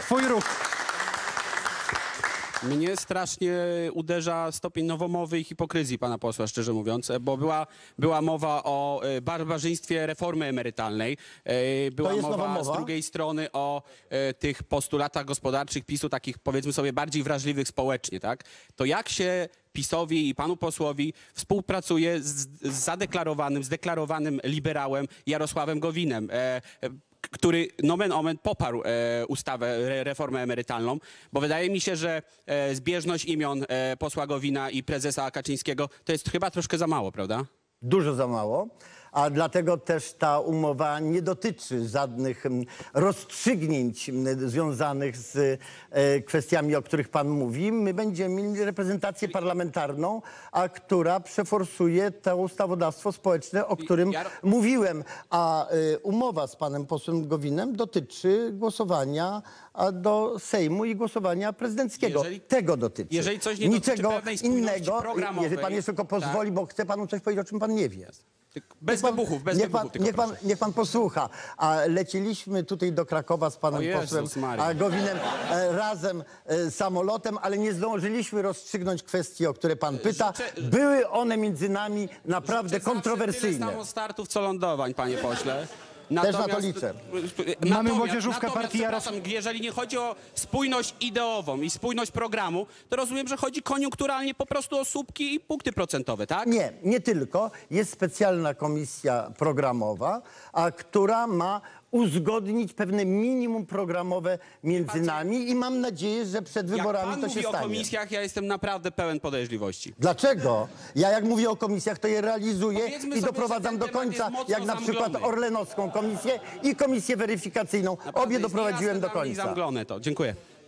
Twój ruch. Mnie strasznie uderza stopień nowomowy i hipokryzji pana posła, szczerze mówiąc, bo była, była mowa o e, barbarzyństwie reformy emerytalnej, e, była jest mowa nowa z drugiej strony o e, tych postulatach gospodarczych PiSu, takich powiedzmy sobie bardziej wrażliwych społecznie, tak? To jak się PiSowi i panu posłowi współpracuje z, z zadeklarowanym, zdeklarowanym liberałem Jarosławem Gowinem, e, e, który nomen omen poparł e, ustawę, re, reformę emerytalną, bo wydaje mi się, że e, zbieżność imion e, posła Gowina i prezesa Kaczyńskiego to jest chyba troszkę za mało, prawda? Dużo za mało, a dlatego też ta umowa nie dotyczy żadnych mm, rozstrzygnięć mm, związanych z e, kwestiami, o których pan mówi. My będziemy mieli reprezentację parlamentarną, a która przeforsuje to ustawodawstwo społeczne, o którym mówiłem. A e, umowa z panem posłem Gowinem dotyczy głosowania do Sejmu i głosowania prezydenckiego. Jeżeli- Tego dotyczy. jeżeli coś nie dotyczy Niczego spójności innego, jeżeli pan jeszcze tylko pozwoli, bo chcę panu coś powiedzieć, o czym pan nie wie. Bez pan- wybuchów, bez niech wybuchów, pan, tylko niech, pan, niech pan posłucha. A leciliśmy tutaj do Krakowa z panem O Jezus posłem Maria. a Gowinem e, razem e, samolotem, ale nie zdążyliśmy rozstrzygnąć kwestii, o które pan pyta. Życzę- Były one między nami naprawdę Zawsze Tyle kontrowersyjne. samo startów, co lądowań, panie pośle. Na to liczę. Mamy młodzieżówkę natomiast, partii Jaros- przepraszam, jeżeli nie chodzi o spójność ideową i spójność programu, to rozumiem, że chodzi koniunkturalnie po prostu o słupki i punkty procentowe, tak? Nie, nie tylko. Jest specjalna komisja programowa, a która ma uzgodnić pewne minimum programowe między nami i mam nadzieję, że przed Jak wyborami pan to się mówi o stanie. komisjach, ja jestem naprawdę pełen podejrzliwości. Dlaczego? Ja jak mówię o komisjach, to je realizuję Powiedzmy i sobie, doprowadzam że do ten temat końca, jest mocno jak na przykład zamglony. Orlenowską komisję i komisję weryfikacyjną. Naprawdę Obie jest doprowadziłem do niejasne dla mnie i końca. zamglone to. Dziękuję.